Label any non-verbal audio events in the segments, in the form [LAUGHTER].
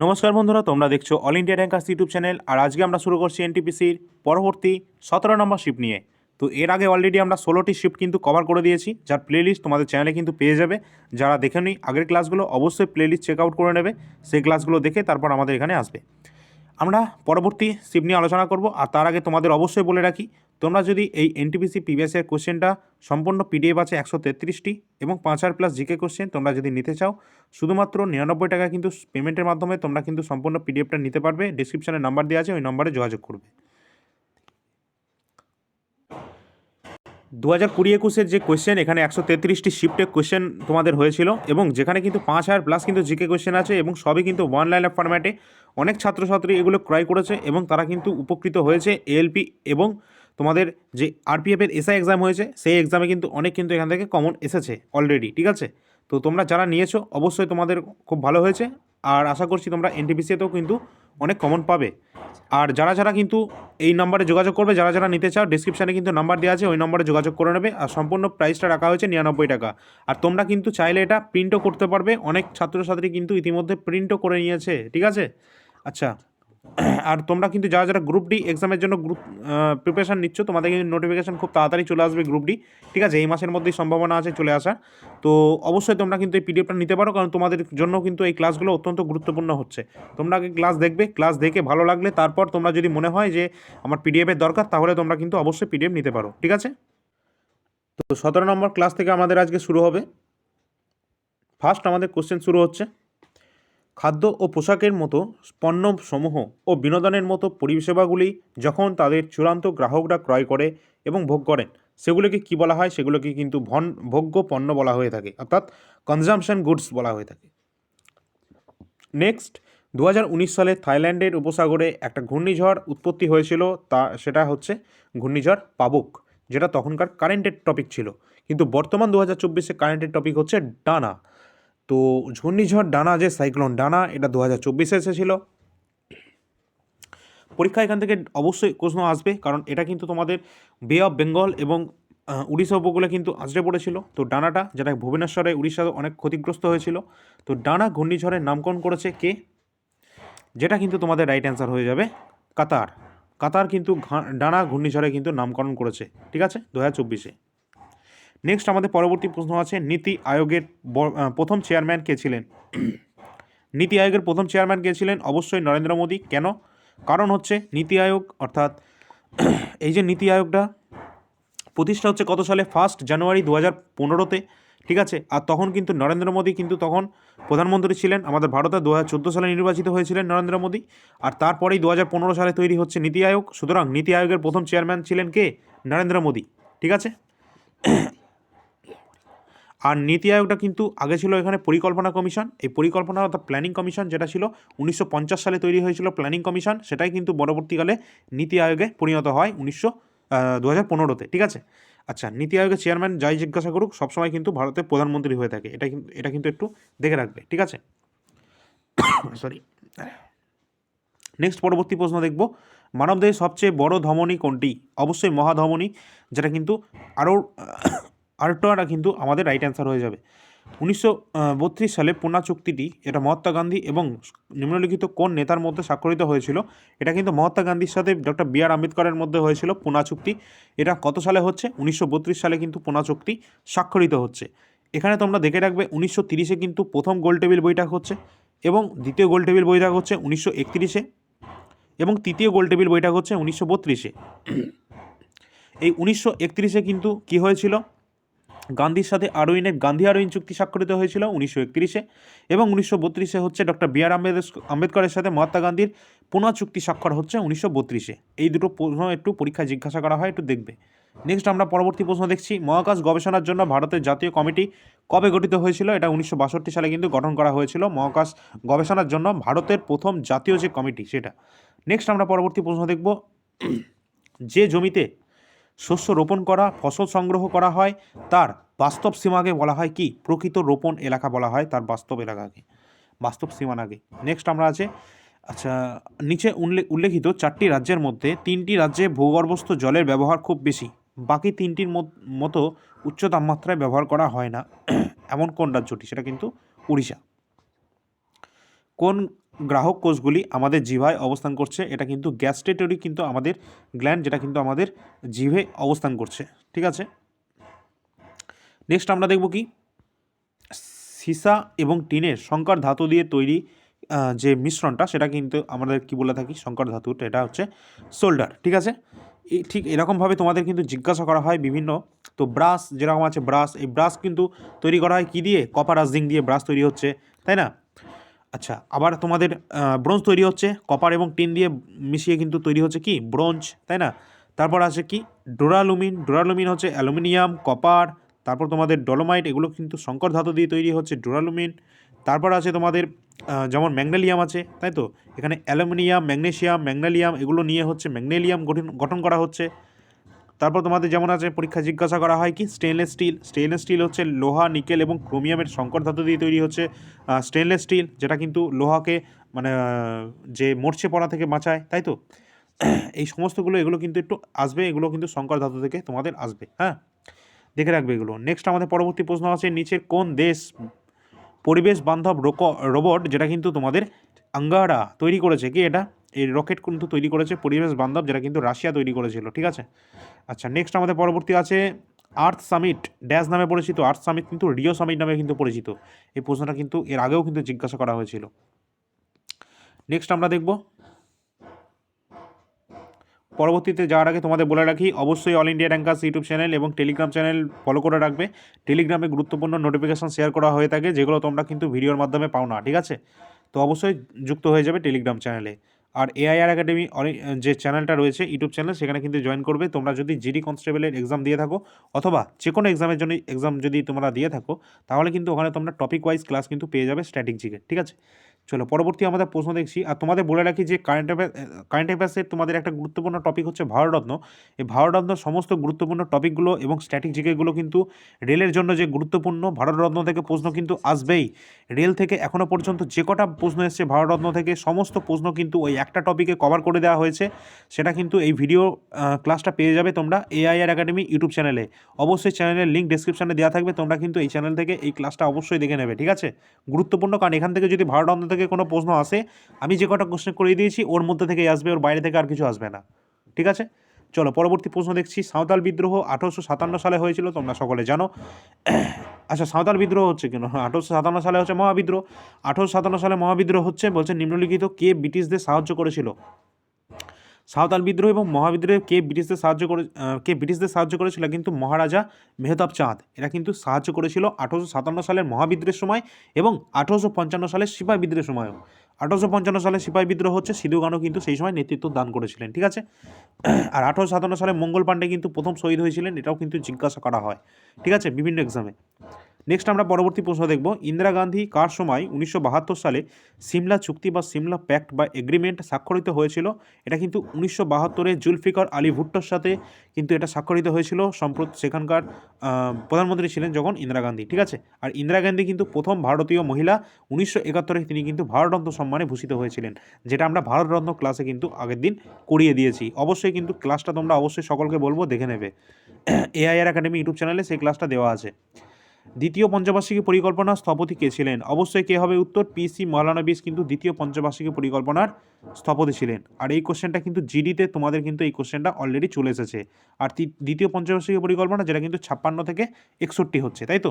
নমস্কার বন্ধুরা, তোমরা দেখছ All India Rankers YouTube channel, আর আজকে আমরা শুরু করছি এনটিপিসির পরবর্তী সতেরো নম্বর শিফট নিয়ে। তো এর আগে অলরেডি আমরা ষোলোটি শিফট কিন্তু কভার করে দিয়েছি, যার প্লেলিস্ট তোমাদের চ্যানেলে কিন্তু পেয়ে যাবে। যারা দেখেনি আগের ক্লাসগুলো অবশ্যই প্লেলিস্ট চেক আউট করে নেবে, সেই ক্লাসগুলো দেখে তারপর আমাদের এখানে আসবে। আমরা পরবর্তী শিফট নিয়ে আলোচনা করব, আর তার আগে তোমাদের অবশ্যই বলে রাখি তোমরা যদি এই এনটিপিসি পিবিএসের কোশ্চেনটা সম্পূর্ণ পিডিএফ আছে একশো তেত্রিশটি এবং পাঁচ হাজার প্লাস জিকে কোশ্চেন তোমরা যদি নিতে চাও, শুধুমাত্র নিরানব্বই টাকা কিন্তু পেমেন্টের মাধ্যমে তোমরা কিন্তু সম্পূর্ণ পিডিএফটা নিতে পারবে। ডিসক্রিপশানে নাম্বার দেওয়া আছে, ওই নম্বরে যোগাযোগ করবে। দু হাজার কুড়ি একুশের যে কোয়েশ্চেন এখানে একশো তেত্রিশটি শিফটে কোয়েশ্চেন তোমাদের হয়েছিল এবং যেখানে কিন্তু পাঁচ হাজার প্লাস কিন্তু জিকে কোয়েশ্চেন আছে এবং সবই কিন্তু ওয়ান লাইন ফরম্যাটে অনেক ছাত্রছাত্রী এগুলো ক্রয় করেছে এবং তারা কিন্তু উপকৃত হয়েছে এএলপি এবং তোমাদের যে আরপিএফের এসআই এক্সাম হয়েছে, সেই এক্সামে কিন্তু অনেক কিন্তু এখান থেকে কমন এসেছে অলরেডি ঠিক আছে? তো তোমরা যারা নিয়েছো, অবশ্যই তোমাদের খুব ভালো হয়েছে। আর আশা করছি তোমরা এনটিপিসিতেও কিন্তু অনেক কমন পাবে। আর যারা যারা কিন্তু এই নম্বরে যোগাযোগ করবে, যারা যারা নিতে চাও ডিসক্রিপশানে কিন্তু নাম্বার দেওয়া আছে, ওই নম্বরে যোগাযোগ করে নেবে। আর সম্পূর্ণ প্রাইসটা রাখা হয়েছে নিরানব্বই টাকা। আর তোমরা কিন্তু চাইলে এটা প্রিন্টও করতে পারবে। অনেক ছাত্রছাত্রী কিন্তু ইতিমধ্যে প্রিন্টও করে নিয়েছে, ঠিক আছে? আচ্ছা আর তোমরা কিন্তু যারা যারা গ্রুপ ডি এক্সামের জন্য গ্রুপ প্রিপারেশান নিচ্ছ, তোমাদের কিন্তু নোটিফিকেশান খুব তাড়াতাড়ি চলে আসবে গ্রুপ ডি ঠিক আছে, এই মাসের মধ্যেই সম্ভাবনা আছে চলে আসার। তো অবশ্যই তোমরা কিন্তু এই পিডিএফটা নিতে পারো, কারণ তোমাদের জন্য কিন্তু এই ক্লাসগুলো অত্যন্ত গুরুত্বপূর্ণ হচ্ছে। তোমরা আগে ক্লাস দেখবে ক্লাস দেখে ভালো লাগলে তারপর তোমরা যদি মনে হয় যে আমার পিডিএফের দরকার, তাহলে তোমরা কিন্তু অবশ্যই পিডিএফ নিতে পারো। ঠিক আছে? তো সতেরো নম্বর ক্লাস থেকে আমাদের আজকে শুরু হবে। ফার্স্ট আমাদের কোশ্চেন শুরু হচ্ছে। খাদ্য ও পোশাকের মতো পণ্যসমূহ ও বিনোদনের মতো পরিষেবাগুলি যখন তাদের চূড়ান্ত গ্রাহকরা ক্রয় করে এবং ভোগ করেন, সেগুলোকে কি বলা হয়? সেগুলোকে কিন্তু ভন, ভোগ্য পণ্য বলা হয়ে থাকে, অর্থাৎ কনজামশন গুডস বলা হয়ে থাকে। নেক্সট দু হাজার উনিশ সালে থাইল্যান্ডের উপসাগরে একটা ঘূর্ণিঝড় উৎপত্তি হয়েছিল, তা, সেটা হচ্ছে ঘূর্ণিঝড় পাবুক, যেটা তখনকার কারেন্টের টপিক ছিল। কিন্তু বর্তমান দু হাজার চব্বিশে কারেন্টের টপিক হচ্ছে ডানা। তো ঘূর্ণিঝড় ডানা যে সাইক্লোন ডানা, এটা দু হাজার চব্বিশে এসেছিল। পরীক্ষা এখান থেকে অবশ্যই প্রশ্ন আসবে, কারণ এটা কিন্তু তোমাদের বে অফ বেঙ্গল এবং উড়িষ্যা উপকূলে কিন্তু আছড়ে পড়েছিল। তো ডানাটা, যেটা ভুবনেশ্বরে উড়িষ্যা অনেক ক্ষতিগ্রস্ত হয়েছিল। তো ডানা ঘূর্ণিঝড়ের নামকরণ করেছে কে? যেটা কিন্তু তোমাদের রাইট অ্যান্সার হয়ে যাবে, কাতার। কাতার কিন্তু ডানা ঘূর্ণিঝড়ে কিন্তু নামকরণ করেছে, ঠিক আছে? দু হাজার চব্বিশে। নেক্সট আমাদের পরবর্তী প্রশ্ন আছে, নীতি আয়োগের প্রথম চেয়ারম্যান কে ছিলেন? নীতি আয়োগের প্রথম চেয়ারম্যান কে ছিলেন? অবশ্যই নরেন্দ্র মোদী। কেন? কারণ হচ্ছে নীতি আয়োগ, অর্থাৎ এই যে নীতি আয়োগটা প্রতিষ্ঠা হচ্ছে কত সালে? ফার্স্ট জানুয়ারি দু হাজার পনেরোতে, ঠিক আছে? আর তখন কিন্তু নরেন্দ্র মোদী কিন্তু তখন প্রধানমন্ত্রী ছিলেন। আমাদের ভারতে দু হাজার চোদ্দ সালে নির্বাচিত হয়েছিলেন নরেন্দ্র মোদী। আর তারপরেই দু হাজার পনেরো সালে তৈরি হচ্ছে নীতি আয়োগ। সুতরাং নীতি আয়োগের প্রথম চেয়ারম্যান ছিলেন কে? নরেন্দ্র মোদী। ঠিক আছে? আর নীতি আয়োগটা কিন্তু আগে ছিল এখানে পরিকল্পনা কমিশন। এই পরিকল্পনা অর্থাৎ প্ল্যানিং কমিশন যেটা ছিল, উনিশশো পঞ্চাশ সালে তৈরি হয়েছিল প্ল্যানিং কমিশন সেটাই কিন্তু পরবর্তীকালে নীতি আয়োগে পরিণত হয় উনিশশো দু হাজার পনেরোতে। ঠিক আছে? আচ্ছা নীতি আয়োগের চেয়ারম্যান যাই জিজ্ঞাসা করুক, সবসময় কিন্তু ভারতের প্রধানমন্ত্রী হয়ে থাকে। এটা কিন্তু এটা কিন্তু একটু দেখে রাখবে। ঠিক আছে? [COUGHS] সরি নেক্সট পরবর্তী প্রশ্ন দেখব। মানবদেহের সবচেয়ে বড় ধমনী কোনটি? অবশ্যই মহাধমনী, যেটা কিন্তু আরও আরেকটা কিন্তু আমাদের রাইট অ্যান্সার হয়ে যাবে। উনিশশো বত্রিশ সালে পুনা চুক্তিটি, এটা মহাত্মা গান্ধী এবং নিম্নলিখিত কোন নেতার মধ্যে স্বাক্ষরিত হয়েছিল, এটা কিন্তু মহাত্মা গান্ধীর সাথে ডক্টর বি আর আম্বেদকরের মধ্যে হয়েছিল পুনা চুক্তি। এটা কত সালে হচ্ছে? উনিশশো বত্রিশ সালে কিন্তু পুনা চুক্তি স্বাক্ষরিত হচ্ছে। এখানে তোমরা দেখে রাখবে, উনিশশো তিরিশে কিন্তু প্রথম গোল টেবিল বৈঠক হচ্ছে এবং দ্বিতীয় গোল টেবিল বৈঠক হচ্ছে উনিশশো একত্রিশে এবং তৃতীয় গোল টেবিল বৈঠক হচ্ছে উনিশশো বত্রিশে এই উনিশশো একত্রিশে কিন্তু কী হয়েছিল? গান্ধীর সাথে আরোইনে গান্ধী আরউইন চুক্তি স্বাক্ষরিত হয়েছিল উনিশশো একত্রিশে এবং উনিশশো বত্রিশে হচ্ছে ডক্টর বি আর আম্বেদক আম্বেদকরের সাথে মহাত্মা গান্ধীর পুনঃ চুক্তি স্বাক্ষর হচ্ছে উনিশশো বত্রিশে। এই দুটো প্রশ্ন একটু পরীক্ষায় জিজ্ঞাসা করা হয়, একটু দেখবে। নেক্সট আমরা পরবর্তী প্রশ্ন দেখছি। মহাকাশ গবেষণার জন্য ভারতের জাতীয় কমিটি কবে গঠিত হয়েছিল? এটা উনিশশো বাষট্টি সালে কিন্তু গঠন করা হয়েছিল। মহাকাশ গবেষণার জন্য ভারতের প্রথম জাতীয় যে কমিটি, সেটা। নেক্সট আমরা পরবর্তী প্রশ্ন দেখব। যে জমিতে শস্য রোপণ করা, ফসল সংগ্রহ করা হয়। তার বাস্তব সীমাকে বলা হয় কি? প্রকৃত রোপণ এলাকা বলা হয় তার বাস্তব এলাকাকে। বাস্তব সীমানাকে। নেক্সট আমরা আছে আচ্ছা নিচে উল্লে- উল্লেখিত চারটি রাজ্যের মধ্যে তিনটি রাজ্যে ভূগর্ভস্থ জলের ব্যবহার খুব বেশি। বাকি তিনটির মতো উচ্চ তাপমাত্রায় ব্যবহার করা হয় না। এমন কোন রাজ্যটি? সেটা কিন্তু উড়িষ্যা। কোন গ্রাহক কোষগুলি আমাদের জিভায় অবস্থান করছে। এটা কিন্তু গ্যাস্ট্রেটরি কিন্তু আমাদের গ্ল্যান্ড, যেটা কিন্তু আমাদের জিভে অবস্থান করছে। ঠিক আছে? নেক্সট আমরা দেখব কি? সীসা এবং টিনের সংকর ধাতু দিয়ে তৈরি যে মিশ্রণটা, সেটা কিন্তু আমাদের কি বলে থাকি? সংকর ধাতু এটা হচ্ছে সোল্ডার। ঠিক আছে? ঠিক এরকমভাবে তোমাদের কিন্তু জিজ্ঞাসা করা হয় বিভিন্ন। তো ব্রাশ যেরকম আছে, ব্রাশ, এই ব্রাশ কিন্তু তৈরি করা হয় কী দিয়ে? কপার আর্জিং দিয়ে ব্রাশ তৈরি হচ্ছে, তাই না? আচ্ছা আবার তোমাদের ব্রোঞ্জ তৈরি হচ্ছে, কপার এবং টিন দিয়ে মিশিয়ে কিন্তু তৈরি হচ্ছে কি? ব্রোঞ্জ, তাই না? তারপর আছে কি? ডোরালুমিন ডোরালুমিন হচ্ছে অ্যালুমিনিয়াম, কপার, তারপর তোমাদের ডলোমাইট, এগুলো কিন্তু শঙ্কর ধাতু দিয়ে তৈরি হচ্ছে ডোরালুমিন। তারপর আছে তোমাদের যেমন ম্যাগনেলিয়াম আছে, তাই তো? এখানে অ্যালুমিনিয়াম ম্যাগনেসিয়াম ম্যাগনেলিয়াম, এগুলো নিয়ে হচ্ছে ম্যাগনেলিয়াম গঠন গঠন করা হচ্ছে। তারপর তোমাদের যেমন আছে, পরীক্ষা জিজ্ঞাসা করা হয় কি? স্টেনলেস স্টিল স্টেনলেস স্টিল হচ্ছে লোহা, নিকেল এবং ক্রোমিয়ামের সংকর ধাতু দিয়ে তৈরি হচ্ছে স্টেনলেস স্টিল যেটা কিন্তু লোহাকে মানে যে মরছে পড়া থেকে বাঁচায়, তাই তো? [CLEARS THROAT] এই সমস্তগুলো, এগুলো কিন্তু একটু আসবে, এগুলো কিন্তু সংকর ধাতু থেকে তোমাদের আসবে হ্যাঁ? দেখে রাখবে এগুলো। নেক্সট আমাদের পরবর্তী প্রশ্ন আছে নিচের কোন দেশ পরিবেশ বান্ধব রোক- রোবট, যেটা কিন্তু তোমাদের আঙ্গারা তৈরি করেছে, কি এটা? এই রকেট কিন্তু তৈরি করেছে পরিবেশ বান্ধব যেটা কিন্তু রাশিয়া তৈরি করেছিল, ঠিক আছে? আচ্ছা নেক্সট আমাদের পরবর্তী আছে আর্থ সামিট ড্যাশ নামে পরিচিত। আর্থ সামিট কিন্তু রিও সামিট নামে কিন্তু পরিচিত। এই প্রশ্নটা কিন্তু এর আগেও কিন্তু জিজ্ঞাসা করা হয়েছিল। নেক্সট আমরা দেখব। পরবর্তীতে যাওয়ার আগে তোমাদের বলে রাখি, অবশ্যই All India Rankers YouTube channel এবং টেলিগ্রাম চ্যানেল ফলো করে রাখবে। টেলিগ্রামে গুরুত্বপূর্ণ নোটিফিকেশন শেয়ার করা হয়ে থাকে, যেগুলো তোমরা কিন্তু ভিডিওর মাধ্যমে পাও না, ঠিক আছে? তো অবশ্যই যুক্ত হয়ে যাবে টেলিগ্রাম চ্যানেলে আর এআইআর একাডেমি যে চ্যানেলটা রয়েছে ইউটিউব চ্যানেল সেখানে কিন্তু জয়েন করবে। তোমরা যদি জিডি কনস্টেবলের এক্সাম দিয়ে থাকো, অথবা যে কোনো এক্সামের জন্য এক্সাম যদি তোমরা দিয়ে থাকো, তাহলে কিন্তু ওখানে তোমরা টপিক ওয়াইজ ক্লাস কিন্তু পেয়ে যাবে স্ট্র্যাটেজিকে ঠিক আছে? চলো, পরবর্তী আমাদের প্রশ্ন দেখছি। আর তোমাদের বলে রাখি যে কারেন্ট অ্যাফেয়ার কারেন্ট অ্যাফেয়ার্সের তোমাদের একটা গুরুত্বপূর্ণ টপিক হচ্ছে ভারতরত্ন এই ভারতরত্ন সমস্ত গুরুত্বপূর্ণ টপিকগুলো এবং স্ট্র্যাটেজিকেগুলো কিন্তু রেলের জন্য যে গুরুত্বপূর্ণ ভারতরত্ন থেকে প্রশ্ন কিন্তু আসবেই। রেল থেকে এখনও পর্যন্ত যে কটা প্রশ্ন এসছে ভারতরত্ন থেকে, সমস্ত প্রশ্ন কিন্তু ওই একটা টপিকে কভার করে দেওয়া হয়েছে। সেটা কিন্তু এই ভিডিও ক্লাসটা পেয়ে যাবে তোমরা এআইআর একাডেমি ইউটিউব চ্যানেলে অবশ্যই চ্যানেলের লিঙ্ক ডিসক্রিপশনে দেওয়া থাকবে, তোমরা কিন্তু এই চ্যানেল থেকে এই ক্লাসটা অবশ্যই দেখে নেবে, ঠিক আছে? গুরুত্বপূর্ণ, কারণ এখান থেকে যদি ভারতরত্ন থেকে কোনো প্রশ্ন আসে, আমি যে কটা কোশ্চেন করে দিয়েছি, ওর মধ্যে থেকে আসবে, ওর বাইরে থেকে আর কিছু আসবে না। ঠিক আছে? চলো, পরবর্তী প্রশ্ন দেখছি। সাঁওতাল বিদ্রোহ আঠারোশো সাতান্ন সালে হয়েছিল, তোমরা সকলে জানো। আচ্ছা সাঁওতাল বিদ্রোহ হচ্ছে কেন? আঠারোশো সাতান্ন সালে হচ্ছে মহাবিদ্রোহ। আঠারোশো সাতান্ন সালে মহাবিদ্রোহ হচ্ছে, বলছে নিম্নলিখিত কে ব্রিটিশদের সাহায্য করেছিল? সাঁওতাল বিদ্রোহ এবং মহাবিদ্রোহে কে ব্রিটিশদের সাহায্য করে কে ব্রিটিশদের সাহায্য করেছিল কিন্তু মহারাজা মেহতাব চাঁদ। এরা কিন্তু সাহায্য করেছিল আঠারোশো সাতান্ন সালের মহাবিদ্রোহের সময় এবং আঠারোশো পঞ্চান্ন সালের সিপাহী বিদ্রোহের সময়ও। আঠারোশো পঞ্চান্ন সালে সিপাহী বিদ্রোহ হচ্ছে সিধু কানু কিন্তু সেই সময় নেতৃত্ব দান করেছিলেন, ঠিক আছে? আর আঠারোশো সাতান্ন সালে মঙ্গল পাণ্ডে কিন্তু প্রথম শহীদ হয়েছিলেন, এটাও কিন্তু জিজ্ঞাসা করা হয়, ঠিক আছে? বিভিন্ন এক্সামে নেক্সট আমরা পরবর্তী প্রশ্ন দেখব। ইন্দিরা গান্ধী কার সময় উনিশশো বাহাত্তর সালে সিমলা চুক্তি বা সিমলা প্যাক্ট বা এগ্রিমেন্ট স্বাক্ষরিত হয়েছিল? এটা কিন্তু উনিশশো বাহাত্তরে জুলফিকার আলী ভুট্টোর সাথে কিন্তু এটা স্বাক্ষরিত হয়েছিল সম্প্রত সেখানকার প্রধানমন্ত্রী ছিলেন যখন ইন্দিরা গান্ধী, ঠিক আছে? আর ইন্দিরা গান্ধী কিন্তু প্রথম ভারতীয় মহিলা উনিশশো একাত্তরে তিনি কিন্তু ভারতরত্ন সম্মানে ভূষিত হয়েছিলেন, যেটা আমরা ভারতরত্ন ক্লাসে কিন্তু আগের দিন করিয়ে দিয়েছি। অবশ্যই কিন্তু ক্লাসটা তোমরা অবশ্যই সকলকে বলব, দেখে নেবে। [CLEARS THROAT] এআইআর একাডেমি ইউটিউব চ্যানেলে সেই ক্লাসটা দেওয়া আছে। দ্বিতীয় পঞ্চবার্ষিকী পরিকল্পনা স্থপতি কে ছিলেন? অবশ্যই কে হবে উত্তর? পিসি মালানবিস কিন্তু দ্বিতীয় পঞ্চবার্ষিকী পরিকল্পনার স্থপতি ছিলেন। আর এই কোশ্চেনটা কিন্তু জিডিতে তোমাদের কিন্তু এই কোশ্চেনটা অলরেডি চলে এসেছে। আর দ্বিতীয় পঞ্চবার্ষিকী পরিকল্পনা যেটা কিন্তু ছাপ্পান্ন থেকে একষট্টি হচ্ছে তাই তো?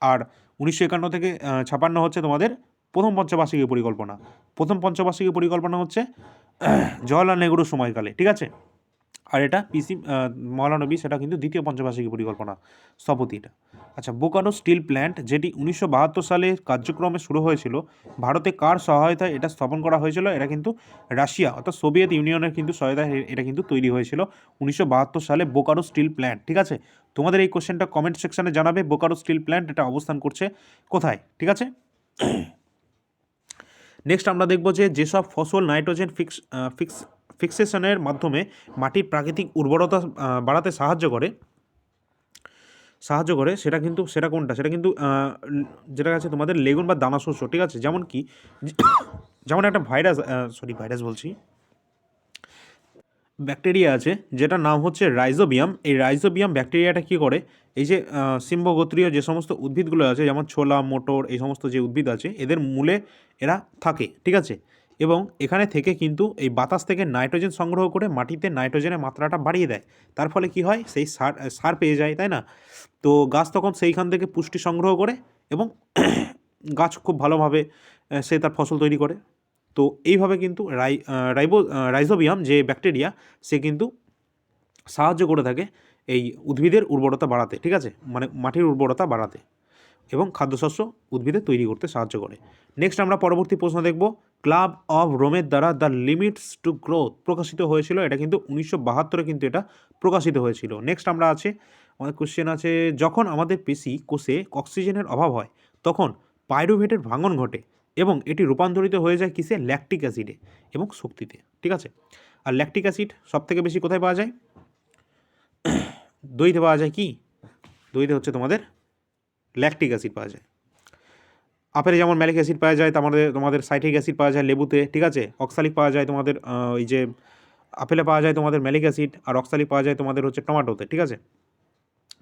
আর উনিশশো একান্ন থেকে আহ, ছাপ্পান্ন হচ্ছে তোমাদের প্রথম পঞ্চবার্ষিকী পরিকল্পনা। প্রথম পঞ্চবার্ষিকী পরিকল্পনা হচ্ছে জওয়াহরলাল নেহরুর সময়কালে ঠিক আছে? আর এটা পিসি মৌলানবী, সেটা কিন্তু দ্বিতীয় পঞ্চবার্ষিকী পরিকল্পনা, স্থপতিটা। আচ্ছা বোকানো স্টিল প্ল্যান্ট, যেটি উনিশশো বাহাত্তর সালে কার্যক্রমে শুরু হয়েছিল, ভারতে কার সহায়তায় এটা স্থাপন করা হয়েছিল? এটা কিন্তু রাশিয়া, অর্থাৎ সোভিয়েত ইউনিয়নের কিন্তু সহায়তায় এটা কিন্তু তৈরি হয়েছিল উনিশশো বাহাত্তর সালে বোকারো স্টিল প্ল্যান্ট, ঠিক আছে? তোমাদের এই কোশ্চেনটা কমেন্ট সেকশানে জানাবে, বোকারো স্টিল প্ল্যান্ট এটা অবস্থান করছে কোথায়, ঠিক আছে? [COUGHS] নেক্সট আমরা দেখব যে যেসব ফসল নাইট্রোজেন ফিক্স ফিক্স ফিক্সেশনের মাধ্যমে মাটির প্রাকৃতিক উর্বরতা বাড়াতে সাহায্য করে। সাহায্য করে, সেটা কিন্তু, সেটা কোনটা? সেটা কিন্তু যেটা আছে তোমাদের লেগুন বা দানা শস্য, ঠিক আছে? যেমন কি, যেমন একটা ভাইরাস সরি ভাইরাস বলছি। ব্যাকটেরিয়া আছে, যেটার নাম হচ্ছে রাইজোবিয়াম। এই রাইজোবিয়াম ব্যাকটেরিয়াটা কী করে? এই যে সিম্বগোত্রীয় যে সমস্ত উদ্ভিদগুলো আছে, যেমন ছোলা, মোটর, এই সমস্ত যে উদ্ভিদ আছে, এদের মূলে এরা থাকে, ঠিক আছে? এবং এখানে থেকে কিন্তু এই বাতাস থেকে নাইট্রোজেন সংগ্রহ করে মাটিতে নাইট্রোজেনের মাত্রাটা বাড়িয়ে দেয়। তার ফলে কি হয়? সেই সার সার পেয়ে যায়, তাই না? তো গাছ তখন সেইখান থেকে পুষ্টি সংগ্রহ করে এবং [CLEARS THROAT] গাছ খুব ভালোভাবে সে তার ফসল তৈরি করে। তো এইভাবে কিন্তু রাই রাইবো রাইজোবিয়াম যে ব্যাকটেরিয়া, সে কিন্তু সাহায্য করে থাকে এই উদ্ভিদের উর্বরতা বাড়াতে, ঠিক আছে? মানে মাটির উর্বরতা বাড়াতে। এবং খাদ্যশস্য উদ্ভিদে তৈরি করতে সাহায্য করে। নেক্সট আমরা পরবর্তী প্রশ্ন দেখব। ক্লাব অফ রোমের দ্বারা দ্য লিমিটস টু গ্রোথ প্রকাশিত হয়েছিল। এটা কিন্তু উনিশশো বাহাত্তরে কিন্তু এটা প্রকাশিত হয়েছিল। নেক্সট আমরা আছে, আমাদের কোশ্চেন আছে, যখন আমাদের পেশি কোষে অক্সিজেনের অভাব হয়, তখন পাইরুভেটের ভাঙন ঘটে এবং এটি রূপান্তরিত হয়ে যায় কিসে? ল্যাকটিক অ্যাসিডে এবং শক্তিতে। ঠিক আছে? আর ল্যাকটিক অ্যাসিড সব থেকে বেশি কোথায় পাওয়া যায়? [COUGHS] দইতে পাওয়া যায় কি? দইতে হচ্ছে তোমাদের ল্যাকটিক অ্যাসিড পাওয়া যায়। আপেলে যেমন ম্যালিক অ্যাসিড পাওয়া যায়, তোমাদের তোমাদের সাইট্রিক অ্যাসিড পাওয়া যায় লেবুতে, ঠিক আছে? অক্সালিক পাওয়া যায় তোমাদের ওই যে আপেলে পাওয়া যায় তোমাদের ম্যালিক অ্যাসিড আর অক্সালিক পাওয়া যায় তোমাদের হচ্ছে টমাটোতে, ঠিক আছে?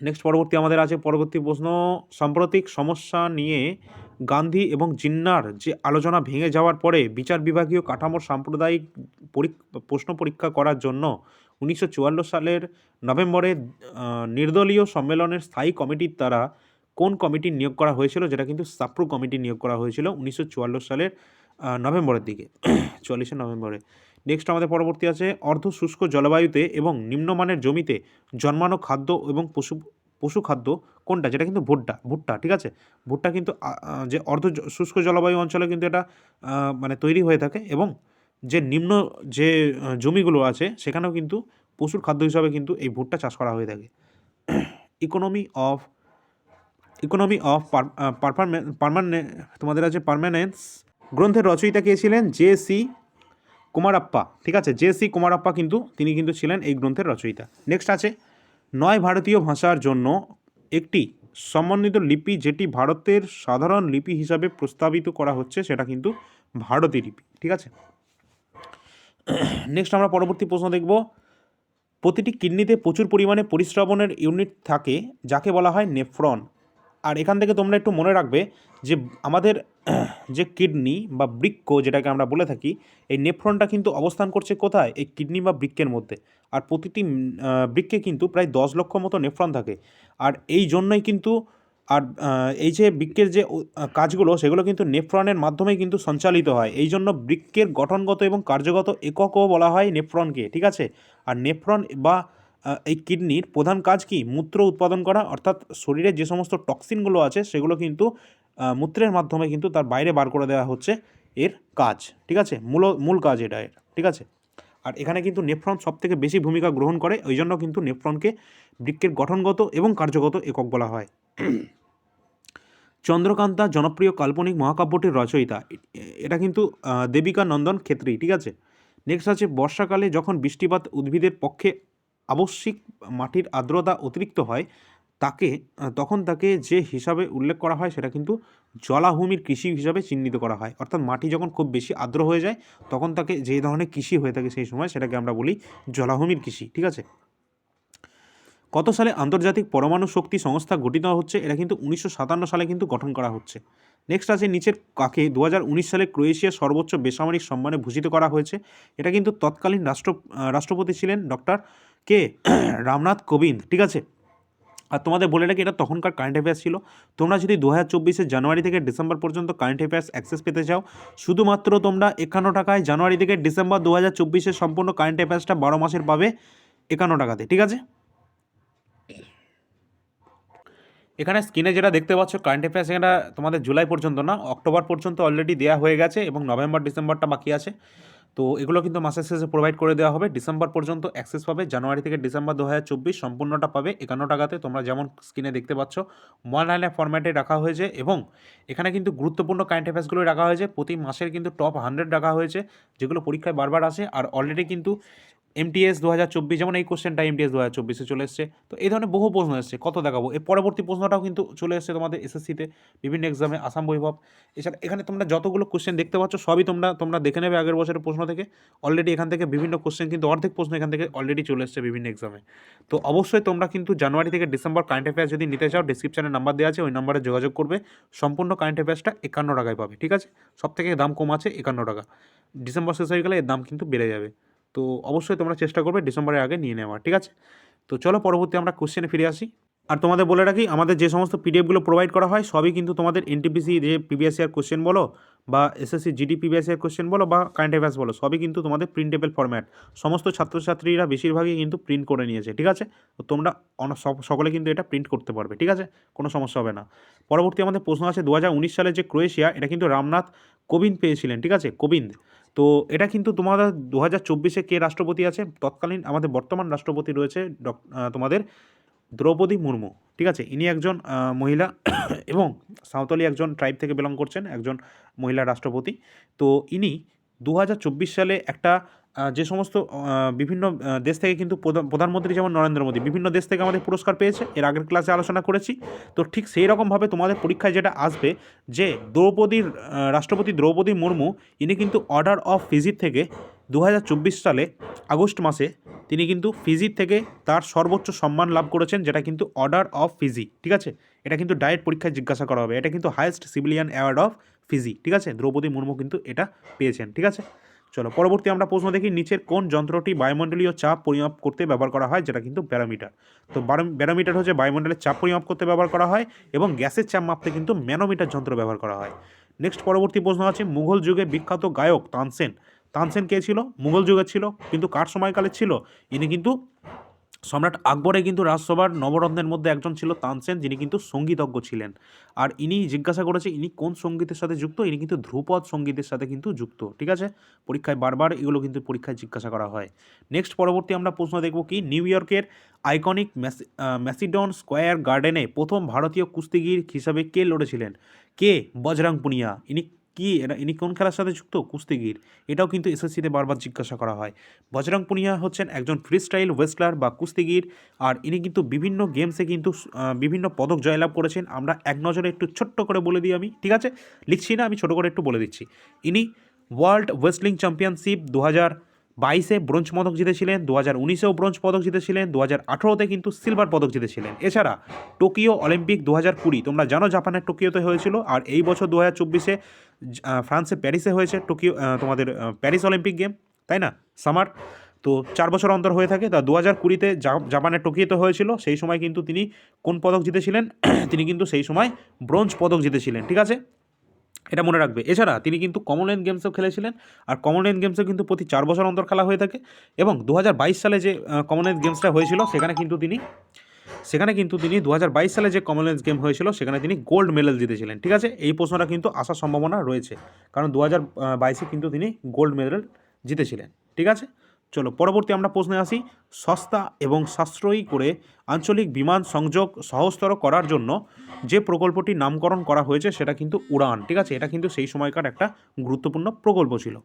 নেক্সট পরবর্তী আমাদের আছে, পরবর্তী প্রশ্ন, সাম্প্রতিক সমস্যা নিয়ে গান্ধী এবং জিন্নার যে আলোচনা ভেঙে যাওয়ার পরে বিচার বিভাগীয় কাঠামোর সাম্প্রদায়িক প্রশ্ন পরীক্ষা করার জন্য উনিশশো চুয়ান্ন সালের নভেম্বরে নির্দলীয় সম্মেলনের স্থায়ী কমিটির দ্বারা কোন কমিটি নিয়োগ করা হয়েছিল, যেটা কিন্তু সাপ্রু কমিটি নিয়োগ করা হয়েছিল উনিশশো চুয়ান্ন সালের নভেম্বরের দিকে। [CLEARS THROAT] চুয়াল্লিশে নভেম্বরে। নেক্সট আমাদের পরবর্তী আছে অর্ধ শুষ্ক জলবায়ুতে এবং নিম্নমানের জমিতে জন্মানো খাদ্য এবং পশু পশু খাদ্য কোনটা, যেটা কিন্তু ভুট্টা ভুট্টা, ঠিক আছে? ভুট্টা কিন্তু যে অর্ধ শুষ্ক জলবায়ু অঞ্চলে কিন্তু এটা মানে তৈরি হয়ে থাকে এবং যে নিম্ন, যে জমিগুলো আছে, সেখানেও কিন্তু পশুর খাদ্য হিসাবে কিন্তু এই ভুট্টা চাষ করা হয়ে থাকে। [CLEARS THROAT] ইকোনমি অফ ইকোনমি অফ পারমানে তোমাদের আছে পারমানেন্স গ্রন্থের রচয়িতা কে ছিলেন? J C Kumarappa. ঠিক আছে? জে সি কুমারাপ্পা কিন্তু, তিনি কিন্তু ছিলেন এই গ্রন্থের রচয়িতা। নেক্সট আছে, নয় ভারতীয় ভাষার জন্য একটি সমন্বিত লিপি যেটি ভারতের সাধারণ লিপি হিসাবে প্রস্তাবিত করা হচ্ছে, সেটা কিন্তু ভারতী লিপি। ঠিক আছে? নেক্সট আমরা পরবর্তী প্রশ্ন দেখব। প্রতিটি কিডনিতে প্রচুর পরিমাণে পরিশ্রবণের ইউনিট থাকে, যাকে বলা হয় নেফ্রন আর এখান থেকে তোমরা একটু মনে রাখবে যে আমাদের [CLEARS THROAT] যে কিডনি বা বৃক্ক যেটাকে আমরা বলে থাকি, এই নেফ্রনটা কিন্তু অবস্থান করছে কোথায়? এই কিডনি বা বৃক্কের মধ্যে। আর প্রতিটি বৃক্কে কিন্তু প্রায় দশ লক্ষ মতো নেফ্রন থাকে। আর এই জন্যই কিন্তু, আর এই যে বৃক্কের যে কাজগুলো, সেগুলো কিন্তু নেফ্রনের মাধ্যমে কিন্তু সঞ্চালিত হয়। এই জন্য বৃক্কের গঠনগত এবং কার্যগত এককও বলা হয় নেফ্রনকে, ঠিক আছে? আর নেফ্রন বা এই কিডনির প্রধান কাজ কি? মূত্র উৎপাদন করা, অর্থাৎ শরীরে যে সমস্ত টক্সিনগুলো আছে, সেগুলো কিন্তু মূত্রের মাধ্যমে কিন্তু তার বাইরে বার করে দেওয়া হচ্ছে এর কাজ, ঠিক আছে? মূল মূল কাজ এটা এর, ঠিক আছে? আর এখানে কিন্তু নেফ্রন সব থেকে বেশি ভূমিকা গ্রহণ করে, ওই জন্য কিন্তু নেফ্রনকে বৃক্ষের গঠনগত এবং কার্যগত একক বলা হয়। চন্দ্রকান্তা জনপ্রিয় কাল্পনিক মহাকাব্যটির রচয়িতা এটা কিন্তু দেবিকা নন্দন ক্ষেত্রী, ঠিক আছে? নেক্সট আছে, বর্ষাকালে যখন বৃষ্টিপাত উদ্ভিদের পক্ষে আবশ্যিক মাটির আর্দ্রতা অতিরিক্ত হয়, তাকে, তখন তাকে যে হিসাবে উল্লেখ করা হয় সেটা কিন্তু জলাভূমির কৃষি হিসাবে চিহ্নিত করা হয়। অর্থাৎ মাটি যখন খুব বেশি আর্দ্র হয়ে যায়, তখন তাকে যে ধরনের কৃষি হয়ে থাকে সেই সময় সেটাকে আমরা বলি জলাভূমির কৃষি, ঠিক আছে? কত সালে আন্তর্জাতিক পরমাণু শক্তি সংস্থা গঠিত হচ্ছে, এটা কিন্তু উনিশশো সাতান্ন সালে কিন্তু গঠন করা হচ্ছে। নেক্সট আছে নিচের কাকে দু হাজার উনিশ সালে ক্রোয়েশিয়ার সর্বোচ্চ বেসামরিক সম্মানে ভূষিত করা হয়েছে। এটা কিন্তু তৎকালীন রাষ্ট্র, রাষ্ট্রপতি ছিলেন ডক্টর কে? রামনাথ কোবিন্দ, ঠিক আছে? আর তোমাদের বলে রাখি, এটা তখনকার কারেন্ট অ্যাফেয়ার্স ছিল। তোমরা যদি দু হাজার চব্বিশের জানুয়ারি থেকে ডিসেম্বর পর্যন্ত কারেন্ট অ্যাফেয়ার্স অ্যাক্সেস পেতে চাও, শুধুমাত্র তোমরা একান্ন টাকায় জানুয়ারি থেকে ডিসেম্বর দু হাজার চব্বিশের সম্পূর্ণ কারেন্ট অ্যাফেয়ার্সটা বারো মাসের পাবে একান্ন টাকাতে, ঠিক আছে? এখানে স্ক্রিনে যেটা দেখতে পাচ্ছ কারেন্ট অ্যাফেয়ার্স এটা তোমাদের জুলাই পর্যন্ত না, অক্টোবর পর্যন্ত অলরেডি দেওয়া হয়ে গেছে এবং নভেম্বর, ডিসেম্বরটা বাকি আছে। তো এগুলো কিন্তু মাসের শেষে প্রোভাইড করে দেওয়া হবে। ডিসেম্বর পর্যন্ত অ্যাক্সেস পাবে। জানুয়ারি থেকে ডিসেম্বর দু হাজার চব্বিশ সম্পূর্ণটা পাবে একান্ন টাকাতে। তোমরা যেমন স্ক্রিনে দেখতে পাচ্ছ ওয়ান লাইনের ফরম্যাটে রাখা হয়েছে এবং এখানে কিন্তু গুরুত্বপূর্ণ কারেন্ট অ্যাফেয়ার্সগুলো রাখা হয়েছে। প্রতি মাসের কিন্তু টপ হান্ড্রেড রাখা হয়েছে, যেগুলো পরীক্ষায় বারবার আসে। আর অলরেডি কিন্তু এমটিএস দু হাজার চব্বিশ, যেমন এই কোশ্চেনটা এমটিএস দু হাজার চব্বিশে চলে এসছে। তো এই ধরনের বহু প্রশ্ন এসছে, কত দেখাবো? এর পরবর্তী প্রশ্নটাও কিন্তু চলে এসছে তোমাদের এসএসসিতে বিভিন্ন এক্সামে আসাম বৈভব। এছাড়া এখানে তোমরা যতগুলো কোশ্চেন দেখতে পাচ্ছ, সবই তোমরা তোমরা দেখে নেবে আগের বছরের প্রশ্ন থেকে। অলরেডি এখান থেকে বিভিন্ন কোশ্চেন কিন্তু অর্ধেক প্রশ্ন এখান থেকে অলরেডি চলে এসছে বিভিন্ন এক্সামে তো অবশ্যই তোমরা কিন্তু জানুয়ারি থেকে ডিসেম্বর কারেন্ট অ্যাফেয়ার্স যদি নিতে চাও ডিসক্রিপশানে নাম্বার দেওয়া আছে, ওই নাম্বারে যোগাযোগ করবে। সম্পূর্ণ কারেন্ট অ্যাফেয়ার্সটা একান্ন টাকায় পাবে, ঠিক আছে? সব থেকে দাম কম আছে একান্ন টাকা। ডিসেম্বর শেষ হয়ে গেলে এর দাম কিন্তু বেড়ে যাবে। তো অবশ্যই তোমরা চেষ্টা করবে ডিসেম্বরের আগে নিয়ে নেওয়ার, ঠিক আছে? তো চলো পরবর্তী আমরা কোশ্চেনে ফিরে আসি। আর তোমাদের বলে রাখি, আমাদের যে সমস্ত পিডিএফগুলো প্রোভাইড করা হয়, সবই কিন্তু তোমাদের এনটিপিসি যে পিবিএস ইয়ার কোশ্চেন বলো বা SSC GD PBS year question বলো বা কারেন্ট অ্যাফেয়ার্স বলো, সবই কিন্তু তোমাদের প্রিন্টেবল ফরম্যাট সমস্ত ছাত্রছাত্রীরা বেশিরভাগই কিন্তু প্রিন্ট করে নিয়েছে, ঠিক আছে? তো তোমরা সকলে কিন্তু এটা প্রিন্ট করতে পারবে, ঠিক আছে? কোনো সমস্যা হবে না। পরবর্তী আমাদের প্রশ্ন আছে, দু হাজার উনিশ সালে যে ক্রোয়েশিয়া, এটা কিন্তু রামনাথ কোবিন্দ পেয়েছিলেন, ঠিক আছে? কোবিন্দ। তো এটা কিন্তু তোমাদের দু হাজার চব্বিশে কে রাষ্ট্রপতি আছে? তৎকালীন আমাদের বর্তমান রাষ্ট্রপতি রয়েছে ডক তোমাদের দ্রৌপদী মুর্মু, ঠিক আছে? ইনি একজন মহিলা [COUGHS] এবং সাঁওতালি একজন ট্রাইব থেকে বিলং করছেন, একজন মহিলা রাষ্ট্রপতি। তো ইনি দু হাজার চব্বিশ সালে একটা যে সমস্ত বিভিন্ন দেশ থেকে কিন্তু প্রধান- প্রধানমন্ত্রী যেমন নরেন্দ্র মোদী, বিভিন্ন দেশ থেকে আমাদের পুরস্কার পেয়েছে, এর আগের ক্লাসে আলোচনা করেছি। তো ঠিক সেই রকমভাবে তোমাদের পরীক্ষায় যেটা আসবে, যে দ্রৌপদীর রাষ্ট্রপতি দ্রৌপদী মুর্মু, ইনি কিন্তু অর্ডার অফ ফিজির থেকে দু হাজার চব্বিশ সালে আগস্ট মাসে, তিনি কিন্তু ফিজির থেকে তার সর্বোচ্চ সম্মান লাভ করেছেন, যেটা কিন্তু অর্ডার অফ ফিজি ঠিক আছে? এটা কিন্তু ডায়েট পরীক্ষায় জিজ্ঞাসা করা হবে, এটা কিন্তু highest civilian award of Fiji ঠিক আছে? দ্রৌপদী মুর্মু কিন্তু এটা পেয়েছেন, ঠিক আছে? চলো, পরবর্তী আমরা প্রশ্ন দেখি, নিচের কোন যন্ত্রটি বায়ুমণ্ডলীয় চাপ পরিমাপ করতে ব্যবহার করা হয়, যেটা কিন্তু ব্যারোমিটার? তো ব্যারোমিটার হচ্ছে বায়ুমণ্ডলের চাপ পরিমাপ করতে ব্যবহার করা হয় এবং গ্যাসের চাপ মাপতে কিন্তু ম্যানোমিটার যন্ত্র ব্যবহার করা হয়। নেক্সট পরবর্তী প্রশ্ন আছে, মুঘল যুগে বিখ্যাত গায়ক তানসেন। তানসেন কে ছিল? মুঘল যুগে ছিল, কিন্তু কার সময়কালে ছিল? ইনি কিন্তু সম্রাট আকবরে কিন্তু রাজসভার নবরত্নের মধ্যে একজন ছিল তানসেন, যিনি কিন্তু সঙ্গীতজ্ঞ ছিলেন। আর ইনি জিজ্ঞাসা করেছে, ইনি কোন সঙ্গীতের সাথে যুক্ত? ইনি কিন্তু ধ্রুপদ সঙ্গীতের সাথে কিন্তু যুক্ত, ঠিক আছে? পরীক্ষায় বারবার এগুলো কিন্তু পরীক্ষায় জিজ্ঞাসা করা হয়। নেক্সট পরবর্তী আমরা প্রশ্ন দেখব কি? নিউ ইয়র্কের আইকনিক ম্যাসিডন স্কোয়ার গার্ডেনে প্রথম ভারতীয় কুস্তিগির হিসাবে কে লড়েছিলেন? কে? বজরাং পুনিয়া। ইনি কি? এরা ইনি কোন খেলার সাথে যুক্ত? কুস্তিগির। এটাও কিন্তু এসএসসিতে বারবার জিজ্ঞাসা করা হয়। বজরং পুনিয়া হচ্ছেন একজন ফ্রি স্টাইল ওয়েস্টলার বা কুস্তিগির আর ইনি কিন্তু বিভিন্ন গেমসে কিন্তু বিভিন্ন পদক জয়লাভ করেছেন। আমরা এক নজরে একটু ছোট্ট করে বলে দিই আমি, ঠিক আছে? লিখছি না, আমি ছোট করে একটু বলে দিচ্ছি। ইনি ওয়ার্ল্ড ওয়েস্টলিং চ্যাম্পিয়নশিপ দু হাজার বাইশে ব্রোঞ্জ পদক জিতেছিলেন দু হাজার উনিশেও ব্রোঞ্জ পদক জিতেছিলেন দু হাজার আঠেরোতে কিন্তু সিলভার পদক জিতেছিলেন। এছাড়া টোকিও অলিম্পিক দু হাজার কুড়ি, তোমরা জানো জাপানের টোকিওতে হয়েছিল, আর এই বছর দু হাজার চব্বিশে ফ্রান্সে প্যারিসে হয়েছে টোকিও তোমাদের প্যারিস অলিম্পিক গেম, তাই না? সামার। তো চার বছর অন্তর হয়ে থাকে, তা দু হাজার কুড়িতে জাপানের টোকিওতে হয়েছিল, সেই সময় কিন্তু তিনি কোন পদক জিতেছিলেন? [CLEARS THROAT] তিনি কিন্তু সেই সময় ব্রোঞ্জ পদক জিতেছিলেন, ঠিক আছে? এটা মনে রাখবে। এছাড়া তিনি কিন্তু কমনওয়েলথ গেমসেও খেলেছিলেন আর কমনওয়েলথ গেমসেও কিন্তু প্রতি চার বছর অন্তর খেলা হয়ে থাকে এবং দু হাজার বাইশ সালে যে কমনওয়েলথ গেমসটা হয়েছিল, সেখানে কিন্তু তিনি, সেখানে কিন্তু তিনি দু হাজার বাইশ সালে যে কমনওয়েলথ গেম হয়েছিল, সেখানে তিনি গোল্ড মেডেল জিতেছিলেন। ঠিক আছে? এই প্রশ্নটা কিন্তু আসার সম্ভাবনা রয়েছে। কারণ দু হাজার কিন্তু তিনি গোল্ড মেডেল জিতেছিলেন। ঠিক আছে? চলো পরবর্তী আমরা প্রশ্নে আসি। সস্তা এবং সাশ্রয়ী করে আঞ্চলিক বিমান সংযোগ সহজতর করার জন্য যে প্রকল্পটির নামকরণ করা হয়েছে সেটা কিন্তু উড়ান, ঠিক আছে? এটা কিন্তু সেই সময়কার একটা গুরুত্বপূর্ণ প্রকল্প ছিল।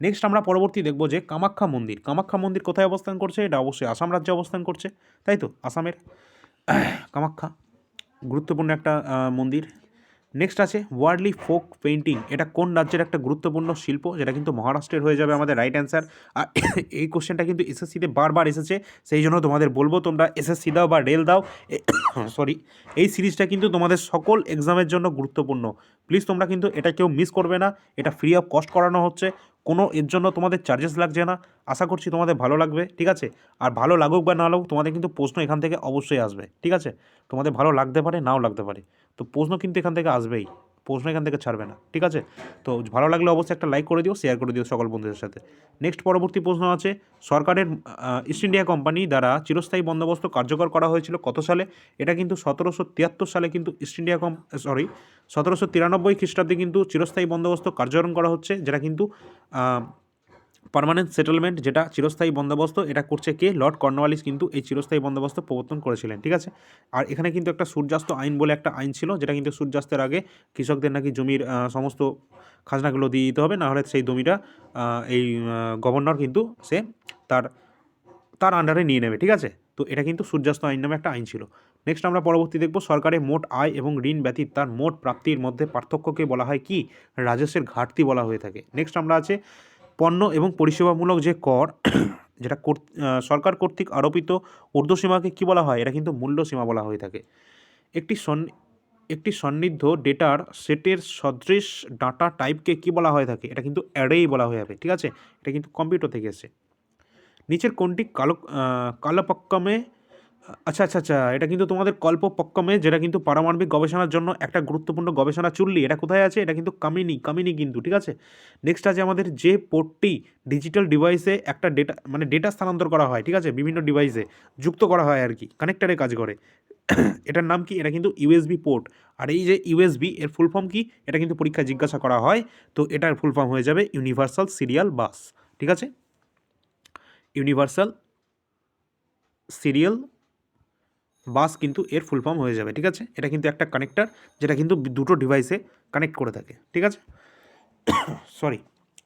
নেক্সট আমরা পরবর্তী দেখব যে কামাখ্যা মন্দির। কামাখ্যা মন্দির কোথায় অবস্থান করছে? এটা অবশ্যই আসাম রাজ্যে অবস্থান করছে, তাই তো? আসামের কামাখ্যা, গুরুত্বপূর্ণ একটা মন্দির। নেক্সট আছে ওয়ার্ল্ডলি ফোক পেইন্টিং এটা কোন রাজ্যের একটা গুরুত্বপূর্ণ শিল্প? যেটা কিন্তু মহারাষ্ট্রের হয়ে যাবে আমাদের রাইট অ্যান্সার আর [COUGHS] এই কোশ্চেনটা কিন্তু এসএসসিতে বারবার এসেছে, সেই জন্য তোমাদের বলব তোমরা এসএসসি দাও বা রেল দাও। [COUGHS] সরি এই সিরিজটা কিন্তু তোমাদের সকল এক্সামের জন্য গুরুত্বপূর্ণ। প্লিজ তোমরা কিন্তু এটা কেউ মিস করবে না, এটা ফ্রি অফ কস্ট করানো হচ্ছে। কোনো এর জন্য তোমাদের চার্জেস লাগছে না। আশা করছি তোমাদের ভালো লাগবে, ঠিক আছে? আর ভালো লাগুক বা না লাগুক, তোমাদের কিন্তু প্রশ্ন এখান থেকে অবশ্যই আসবে, ঠিক আছে? তোমাদের ভালো লাগতে পারে, নাও লাগতে পারে। তো প্রশ্ন কিন্তু এখান থেকে আসবেই। প্রশ্ন এখান থেকে ছাড়বে না, ঠিক আছে? তো ভালো লাগলে অবশ্যই একটা লাইক করে দিও শেয়ার করে দিও সকল বন্ধুদের সাথে। নেক্সট পরবর্তী প্রশ্ন আছে, সরকারের ইস্ট ইন্ডিয়া কোম্পানি দ্বারা চিরস্থায়ী বন্দোবস্ত কার্যকর করা হয়েছিল কত সালে? এটা কিন্তু সতেরোশো তিয়াত্তর সালে কিন্তু ইস্ট ইন্ডিয়া কম সরি সতেরোশো তিরানব্বই খ্রিস্টাব্দে কিন্তু চিরস্থায়ী বন্দোবস্ত কার্যকরণ করা হচ্ছে, যেটা কিন্তু পার্মানেন্ট সেটেলমেন্ট যেটা চিরস্থায়ী বন্দোবস্ত, এটা করছে কে? লর্ড কর্নওয়ালিস কিন্তু এই চিরস্থায়ী বন্দোবস্ত প্রবর্তন করেছিলেন, ঠিক আছে? আর এখানে কিন্তু একটা সূর্যাস্ত আইন বলে একটা আইন ছিল, যেটা কিন্তু সূর্যাস্তের আগে কৃষকদের নাকি জমির সমস্ত খাজনাগুলো দিয়ে দিতে হবে নাহলে সেই জমিটা এই গভর্নর কিন্তু সে তার তার আন্ডারে নিয়ে নেবে, ঠিক আছে? তো এটা কিন্তু সূর্যাস্ত আইন নামে একটা আইন ছিল। নেক্সট আমরা পরবর্তী দেখব সরকারের মোট আয় এবং ঋণ ব্যতীত তার মোট প্রাপ্তির মধ্যে পার্থক্যকে বলা হয় কি? রাজস্বের ঘাটতি বলা হয়ে থাকে। নেক্সট আমরা আছে পণ্য এবং পরিষেবামূলক যে কর, [CLEARS THROAT] যেটা সরকার কর্তৃক আরোপিত ঊর্ধ্বসীমাকে কি বলা হয়? এটা কিন্তু মূল্যসীমা বলা হয়ে থাকে। একটি একটি সন্নিধ্য ডেটার সেটের সদৃশ ডাটা টাইপকে কি বলা হয়ে থাকে? এটা কিন্তু অ্যারেই বলা হয়ে যাবে, ঠিক আছে? এটা কিন্তু কম্পিউটার থেকে এসে নিচের কোনটি কালো কালপক্কমে আচ্ছা আচ্ছা আচ্ছা এটা কিন্তু তোমাদের কল্পপক্কমে, যেটা কিন্তু পারমাণবিক গবেষণার জন্য একটা গুরুত্বপূর্ণ গবেষণা চুল্লি। এটা কোথায় আছে? এটা কিন্তু কামিনি কামিনি কিন্তু, ঠিক আছে? নেক্সট আছে আমাদের যে পোর্টটি ডিজিটাল ডিভাইসে একটা ডেটা মানে ডেটা স্থানান্তর করা হয়, ঠিক আছে? বিভিন্ন ডিভাইসে যুক্ত করা হয় আর কি, কানেক্টারে কাজ করে। [COUGHS] এটার নাম কি? এটা কিন্তু ইউএসবি পোর্ট। আর এই যে ইউএসবি এর ফুল ফর্ম কি? এটা কিন্তু পরীক্ষায় জিজ্ঞাসা করা হয়, তো এটার ফুল ফর্ম হয়ে যাবে ইউনিভার্সাল সিরিয়াল বাস, ঠিক আছে? ইউনিভার্সাল সিরিয়াল বাস কিন্তু এর ফুল ফর্ম হয়ে যাবে, ঠিক আছে? এটা কিন্তু একটা কানেক্টার যেটা কিন্তু দুটো ডিভাইসে কানেক্ট করে থাকে, ঠিক আছে? [COUGHS] সরি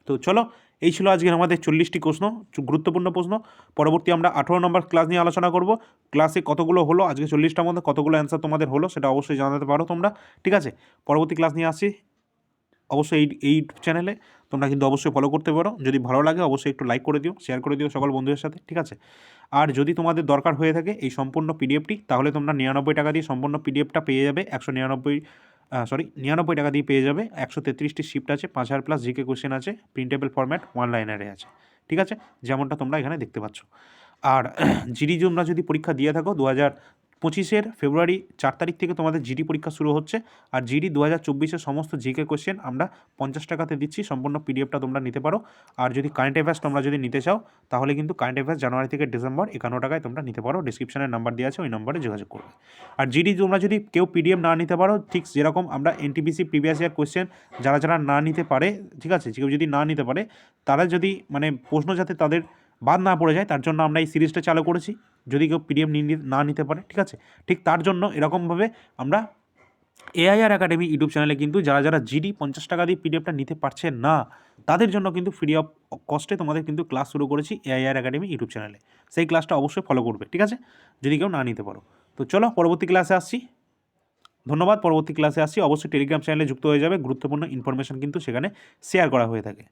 তো চলো, এই ছিল আজকের আমাদের চল্লিশটি প্রশ্ন গুরুত্বপূর্ণ প্রশ্ন। পরবর্তী আমরা আঠেরো নম্বর ক্লাস নিয়ে আলোচনা করব। ক্লাসে কতগুলো হলো, আজকে চল্লিশটার মধ্যে কতগুলো অ্যান্সার তোমাদের হলো, সেটা অবশ্যই জানাতে পারো তোমরা, ঠিক আছে? পরবর্তী ক্লাস নিয়ে আসছি। অবশ্যই এই এই চ্যানেলে তোমরা কিন্তু অবশ্যই ফলো করতে পারো। যদি ভালো লাগে, অবশ্যই একটু লাইক করে দিও শেয়ার করে দিও সকল বন্ধুদের সাথে, ঠিক আছে? আর যদি তোমাদের দরকার হয়ে থাকে এই সম্পূর্ণ পিডিএফটি তাহলে তোমরা নিরানব্বই টাকা দিয়ে সম্পূর্ণ পিডিএফটা পেয়ে যাবে, একশো নিরানব্বই সরি নিরানব্বই টাকা দিয়ে পেয়ে যাবে, একশো তেত্রিশটি শিফট আছে, পাঁচ হাজার প্লাস জিকে কোশ্চেন আছে প্রিন্টেবল ফরম্যাট ওয়ান লাইনারে আছে, ঠিক আছে? যেমনটা তোমরা এখানে দেখতে পাচ্ছ। আর [CLEARS THROAT] জিডি তোমরা যদি পরীক্ষা দিয়ে থাকো, দু হাজার পঁচিশের ফেব্রুয়ারি চার তারিখ থেকে তোমাদের জিডি পরীক্ষা শুরু হচ্ছে। আর জিডি দু হাজার চব্বিশের সমস্ত জিকে কোশ্চেন আমরা পঞ্চাশ টাকাতে দিচ্ছি। সম্পূর্ণ পিডিএফটা তোমরা নিতে পারো। আর যদি কারেন্ট অ্যাফেয়ার্স তোমরা যদি নিতে চাও, তাহলে কিন্তু কারেন্ট অ্যাফেয়ার্স জানুয়ারি থেকে ডিসেম্বর একান্ন টাকায় তোমরা নিতে পারো। ডিসক্রিপশনের নাম্বার দেওয়া আছে, ওই নম্বরে যোগাযোগ করবে। আর জিডি তোমরা যদি কেউ পিডিএফ না নিতে পারো, ঠিক যেরকম আমরা এনটিপিসি প্রিভিয়াস ইয়ার কোশ্চেন যারা যারা না নিতে পারে, ঠিক আছে, কেউ যদি না নিতে পারে, তারা যদি মানে প্রশ্ন যাতে তাদের বাদ না পড়ে যায়, তার জন্য আমরা এই সিরিজটা চালু করেছি। যদি কেউ পিডিএফ না নিতে পারে, ঠিক আছে? ঠিক তার জন্য এরকমভাবে আমরা এআইআর একাডেমি ইউটিউব চ্যানেলে কিন্তু যারা যারা জিডি পঞ্চাশ টাকা দিয়ে পিডিএফটা নিতে পারছে না, তাদের জন্য কিন্তু ফ্রি অফ কস্টে তোমাদের কিন্তু ক্লাস শুরু করেছি এআইআর একাডেমি ইউটিউব চ্যানেলে। সেই ক্লাসটা অবশ্যই ফলো করবে, ঠিক আছে? যদি কেউ না নিতে পারো। তো চলো পরবর্তী ক্লাসে আসছি। ধন্যবাদ, পরবর্তী ক্লাসে আসছি। অবশ্যই টেলিগ্রাম চ্যানেলে যুক্ত হয়ে যাবে। গুরুত্বপূর্ণ ইনফরমেশন কিন্তু সেখানে শেয়ার করা হয়ে থাকে।